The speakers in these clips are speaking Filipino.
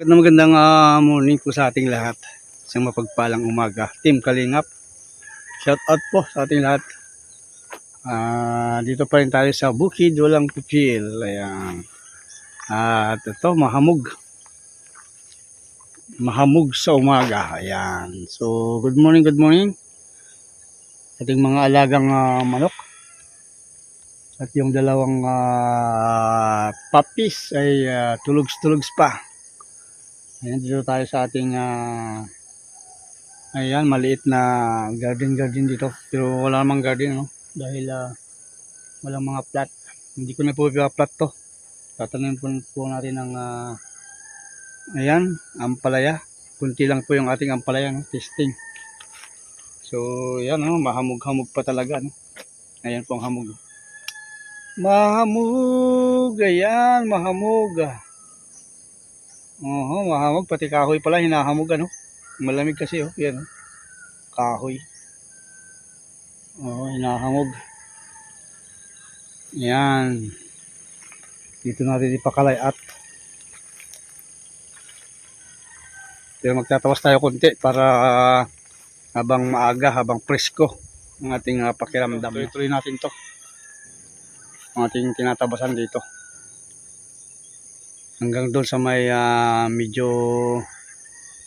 Magandang magandang ah, morning po sa ating lahat. Isang mapagpalang umaga. Team Kalingap. Shout out po sa ating lahat. Ah, dito pa rin tayo sa Bukid, walang pipil. Ayan. At ito, mahamog. Mahamog sa umaga. Ayan. So, good morning, good morning. Ating mga alagang ah, manok. At yung dalawang ah, puppies ay ah, tulogs-tulogs pa. Ayan, dito tayo sa ating ah, ayan, maliit na garden garden dito. Pero wala namang garden, no? Dahil ah, walang mga plat. Hindi ko na po plat to. Tatanim po, po natin ng ah, ayan, ampalaya. Kunti lang po yung ating ampalaya, no? Testing. So, ayan, no? Mahamog-hamog pa talaga, no? Ayan po ang hamog. Mahamog, ayan, mahamog. ah. Oo, mahamog. Pati kahoy pala, hinahamog ano. Malamig kasi oh, yan oh. Kahoy. Oo, hinahamog. Yan. Dito natin ipakalayat. Pero magtatawas tayo konti para habang maaga, habang presko ang ating uh, pakiramdam. Tuloy-tuloy natin to. Ang ating tinatabasan dito hanggang doon sa may ah, medyo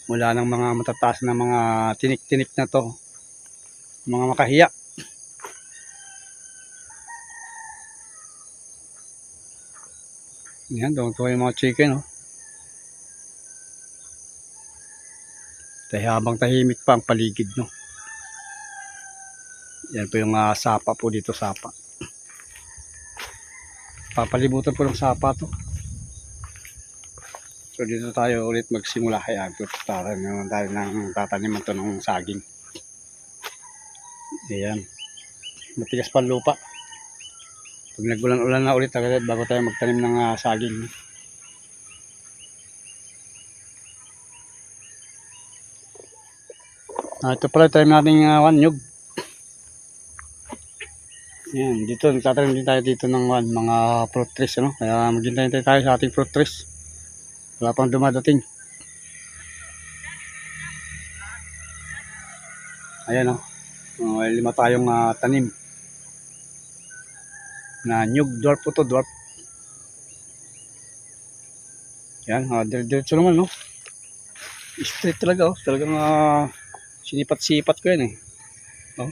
wala ng mga matataas na mga tinik-tinik na to. Mga makahiya. Yan doon to yung mga chicken oh. Dahil habang tahimik pa ang paligid no yan po yung ah, sapa po dito sapa. Papalibutan po ng sapa to So dito tayo ulit magsimula. Ayan, tututaran naman tayo ng tataniman to ng saging. Ayan. Matigas pa lupa. Pag nagulan-ulan na ulit agad bago tayo magtanim ng ah, saging. Ah, ito pala tayo nating uh, one nyug. Ayan, dito nagtatanim din tayo dito ng one, mga fruit trees. Ano? Kaya maghintay tayo sa ating fruit trees. Wala pang dumadating. Ayan o. Oh. Uh, lima tayong ah, tanim. Na nyug dwarf po to, dwarf. Yan, uh, dire-diretso naman no. Straight talaga oh. Talagang ah, sinipat-sipat ko yan eh. Oh.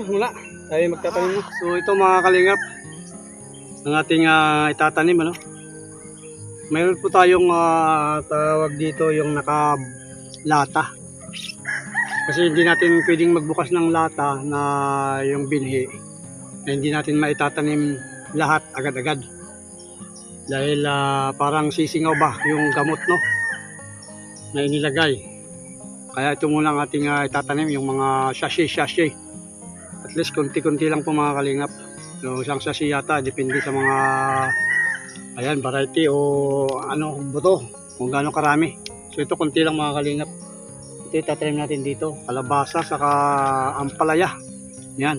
Yan, muna. Tayo magtatanim. So, ito mga kalingap. Ang ating ah, itatanim, ano? Mayroon po tayong ah, tawag dito yung naka-lata. Kasi hindi natin pwedeng magbukas ng lata na yung binhi. Na hindi natin maitatanim lahat agad-agad. Dahil ah, parang sisingaw ba yung gamot, no? Na inilagay. Kaya ito muna ang ating ah, itatanim, yung mga sachet-sachet. At least konti-konti lang po mga kalingap. So, isang sachet yata, depende sa mga ayan, variety o ano, buto, kung gaano karami. So ito konti lang mga kalingap. Ito itatanim natin dito, kalabasa saka ampalaya. Yan.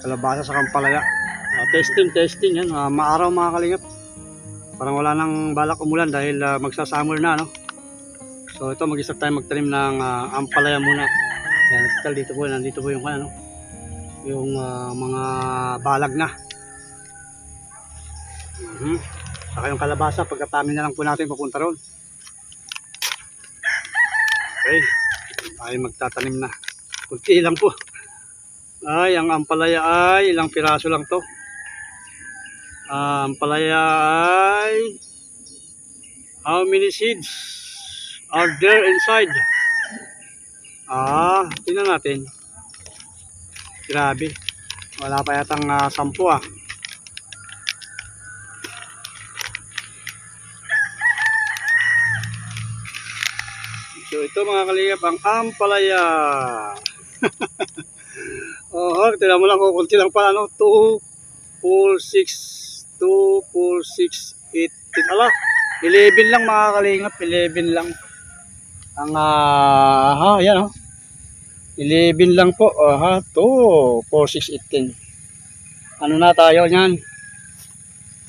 Kalabasa saka ampalaya. Ah, testing, testing yan. Ah, maaraw mga kalingap. Parang wala nang balak umulan dahil ah, magsa-summer na, no? So ito mag-isa tayo magtanim ng ah, ampalaya muna. Yan, total dito po, nandito po yung ano, yung ah, mga balag na. Mhm. Saka yung kalabasa, pagkatami na lang po natin papunta ron. Okay, tayo magtatanim na. Kunti lang po. Ay, ang ampalaya ay ilang piraso lang to. Ah, ampalaya ay how many seeds are there inside? Ah, tingnan natin. Grabe. Wala pa yatang uh, sampu ah. So ito mga kalingap ang ampalaya. oh, tingnan mo lang kung kunti lang pa ano, 2 4 6 2 4 6 8 ala 11 lang mga kalingap, 11 lang. Ang ah, ha, yan oh. 11 lang po. Aha, 2 4 6 8 10. Ano na tayo niyan?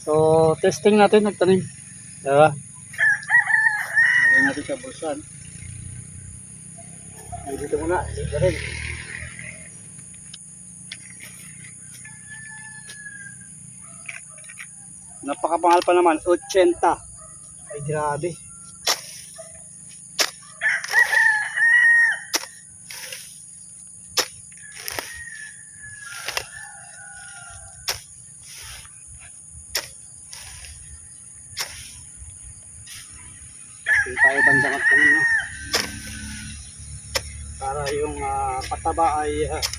So, testing natin nagtanim. Diba? Lagyan natin sa bulsan. Dito muna. Dito rin. Napakapangal pa naman. 80. Ay, grabe. Naman, no? Para yung ah, pataba ay uh, uh,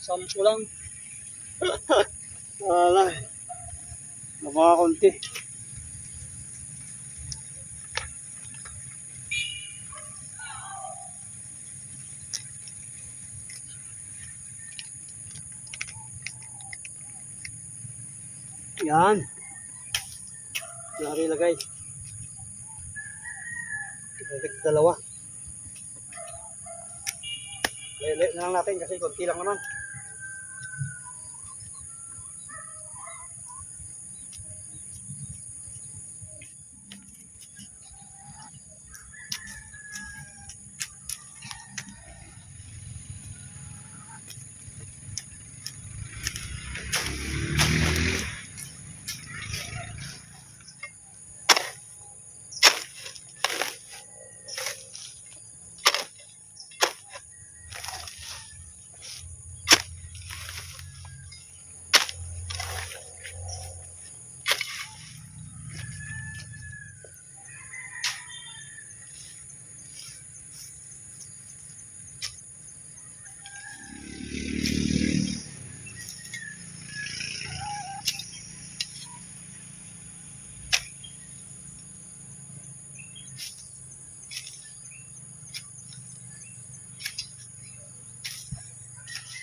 Sampu lang. Wala. Napakakunti. Yan. Lari lagay. Lagay dalawa. Lele na lang natin kasi konti lang naman.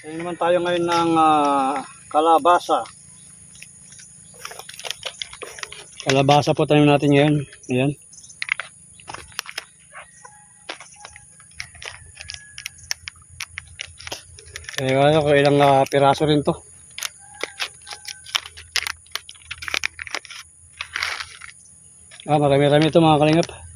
Kaya naman tayo ngayon ng ah, kalabasa. Kalabasa po tayo natin ngayon. Ayan. Eh, ano, kung ilang ah, piraso rin to. Ah, marami-rami ito mga kalingap.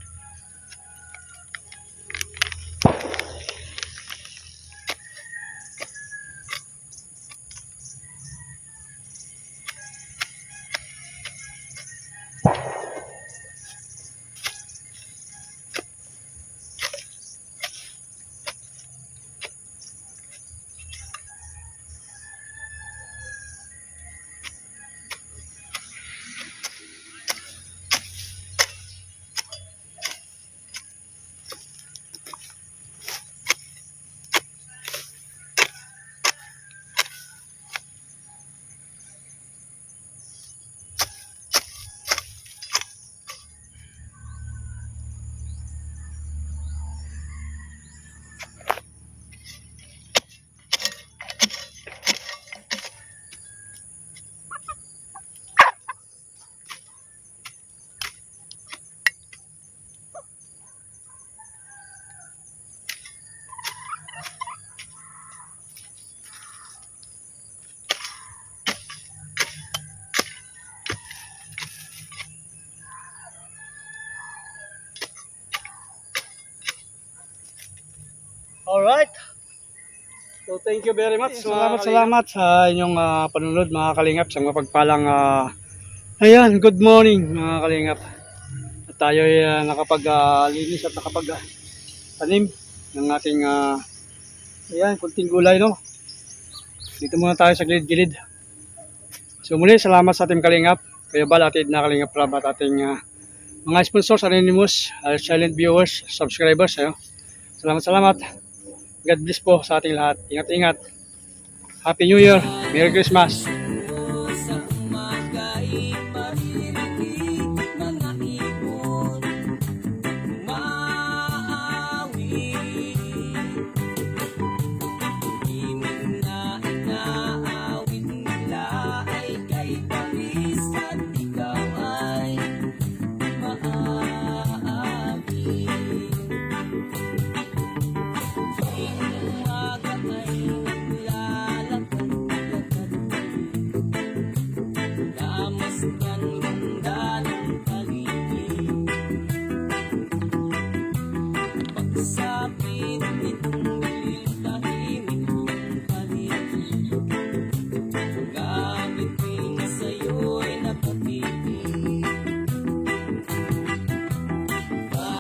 So thank you very much. Salamat, salamat sa inyong ah, panunod mga kalingap sa mapagpalang ah, ayan, good morning mga kalingap. At tayo ay ah, nakapag-linis at nakapag ah, tanim ng ating ah, ayan, kunting gulay no. Dito muna tayo sa gilid-gilid. So muli, salamat sa ating kalingap. Kaya ba atid na kalingap rab at ating ah, mga sponsors, anonymous, ah, silent viewers, subscribers. Ayo. Salamat, salamat. God bless po sa ating lahat. Ingat-ingat. Happy New Year. Merry Christmas.